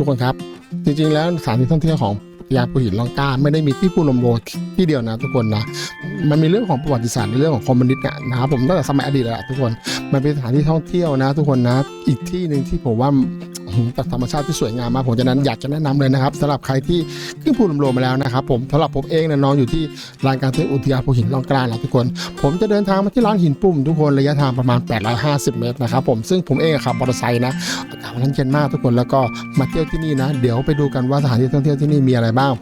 ทุกคนครับ จริงๆแล้วสถานที่ท่องเที่ยวของยาปูหินลองกาไม่ได้มีที่ปูลมโลที่เดียวนะทุกคนนะมันมีเรื่องของประวัติศาสตร์ในเรื่องของคอมมิวนิสต์นะครับผมตั้งแต่สมัยอดีตแล้วทุกคน มันเป็นสถานที่ท่องเที่ยวนะ ทุกคนนะ อีกที่หนึ่งที่ผมว่า อื้อหือแต่ธรรมชาติที่สวยงามมากผมฉะนั้นอยากจะแนะนำเลยนะครับสำหรับใครที่ขึ้นภูลมโลมาแล้วนะครับผมสำหรับผมเองเนี่ยนอนอยู่ที่ลานกางเต็นอุทยานภูหินลองกลางนะทุกคน ผมจะเดินทางมาที่ร้านหินปุ่มทุกคนระยะทางประมาณ 850 เมตรนะครับผมซึ่งผมเองขับมอเตอร์ไซค์นะอากาศมันเย็นมากทุกคนแล้วก็มาเที่ยวที่นี่นะ เดี๋ยวไปดูกันว่าสถานที่ท่องเที่ยวที่นี่มีอะไรบ้าง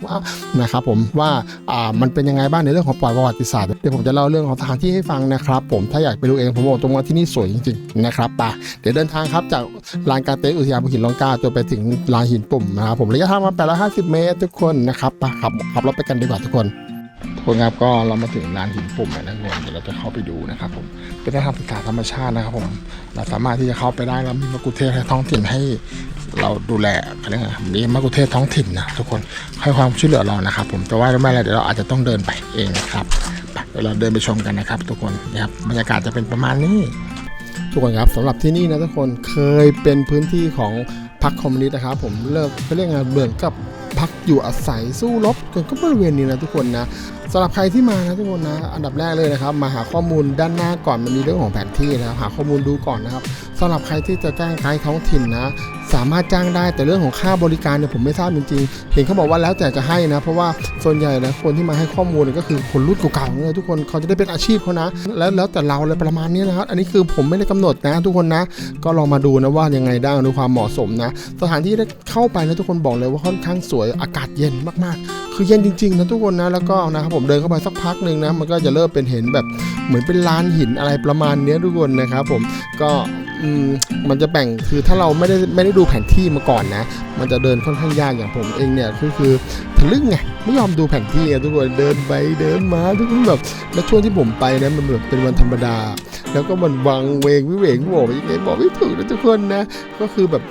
นะครับผมว่าอ่ามันเป็นยังไงบ้างในเรื่องของประวัติศาสตร์เดี๋ยวผมจะเล่าเรื่องของสถานที่ให้ฟังนะครับผมถ้าอยากไปดูเองผมบอกตรงว่าที่นี่สวยจริงๆนะครับไปเดี๋ยวเดินทางครับจากลานกางเต็นอุทยานภูหินลองกาจนไปถึงลานหินปุ่มนะครับผมระยะทางมา850 เมตรทุกคนนะครับไปขับขับรถไปกันดีกว่าทุกคนคนครับก็เรามาถึงลานหินปุ่มแล้วนะทุกคนเดี๋ยวเราจะเข้าไปดูนะครับผมเป็นทางศึกษาธรรมชาตินะครับผมเราสามารถที่จะเข้าไปได้แล้วมีมะกุเทศท้องถิ่นให้เราดูแลอะไรเงี้ยมีมะกุเทศท้องถิ่นนะทุกคนให้ความช่วยเหลือเรานะครับ ผมแต่ว่าไม่อะไรเดี๋ยวเราอาจจะต้องเดินไปเองนะครับไปเดี๋ยวเราเดินไปชมกันนะครับ ทุกคนนะครับบรรยากาศจะเป็นประมาณนี้ ทุกคนครับสำหรับที่นี่นะทุกคนเคยเป็นพื้นที่ของพรรคคอมมิวนิสต์นะครับ ผมเลิกเขาเรียกงานเบื่อกับ พักอยู่อาศัยสู้รบกันก็บริเวณนี้นะทุกคนนะสำหรับใครที่มานะทุกคนนะ อันดับแรกเลยนะครับ มาหาข้อมูลด้านหน้าก่อนมันมีเรื่องของแผนที่นะครับหาข้อมูลดูก่อนนะครับสำหรับใครที่จะจ้างไกด์ท้องถิ่นนะ สามารถจ้างได้แต่เรื่องของค่าบริการเนี่ยผมไม่ทราบจริงๆเห็นเขาบอกว่าแล้วแต่จะให้นะ เพราะว่าส่วนใหญ่นะคนที่มาให้ข้อมูลเนี่ยก็คือคนรุ่นเก่าๆเนี่ยทุกคนเขาจะได้เป็นอาชีพเขานะ แล้วแล้วแต่เราอะไรประมาณนี้นะครับ อันนี้คือผมไม่ได้กำหนดนะ ทุกคนนะ ก็ลองมาดูนะว่ายังไงได้ดูความเหมาะสมนะ สถานที่ได้เข้าไปนะทุกคนบอกเลยว่าค่อนข้างสวยอากาศเย็นมากๆ คือเย็นจริงๆนะทุกคนนะแล้วก็นะครับผมเดินเข้าไปสักพักหนึ่งนะมันก็จะเริ่มเป็นเห็นแบบเหมือนเป็นลานหินอะไรประมาณนี้ทุกคนนะครับผมก็มันจะแบ่งคือถ้าเราไม่ได้ไม่ได้ดูแผนที่มาก่อนนะ มันจะเดินค่อนข้างยากอย่างผมเองเนี่ยคือคือทะลึ่งไงไม่ยอมดูแผนที่ไงทุกคนเดินไปเดินมาทุกคนแบบแล้วช่วงที่ผมไปนะมันแบบเป็นวันธรรมดา แล้วก็มันวังเวงวิเวงบอกยังไงบอกไม่ถูกนะทุกคนนะก็คือแบบ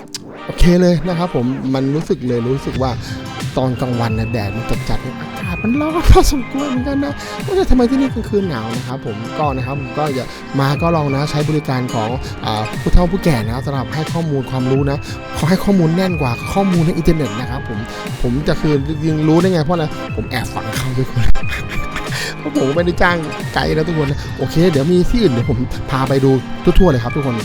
โอเคเลยนะครับผมมันรู้สึกเลยรู้สึกว่า ตอนกลางวันนะแดดมันจัดจัดอากาศมันร้อนพอสมควรเหมือนกันนะว่าแต่ทำไมที่นี่กลางคืนหนาวนะครับผมก็นะครับผมก็อย่ามาก็ลองนะใช้บริการของอผู้เฒ่าผู้แก่นะครับสำหรับให้ข้อมูลความรู้นะเขาให้ข้อมูลแน่นกว่าข้อมูลในอินเทอร์เน็ตนะครับผมผมจะคือยิงรู้ได้ไงเพราะอะไรผมแอบฝังเขาด้วยคนเพราะผมไม่ได้จ้างไกด์นะทุกคนนะโอเค เดี๋ยวมีที่อื่นเดี๋ยวผมพาไปดูทั่วๆเลยครับทุกคน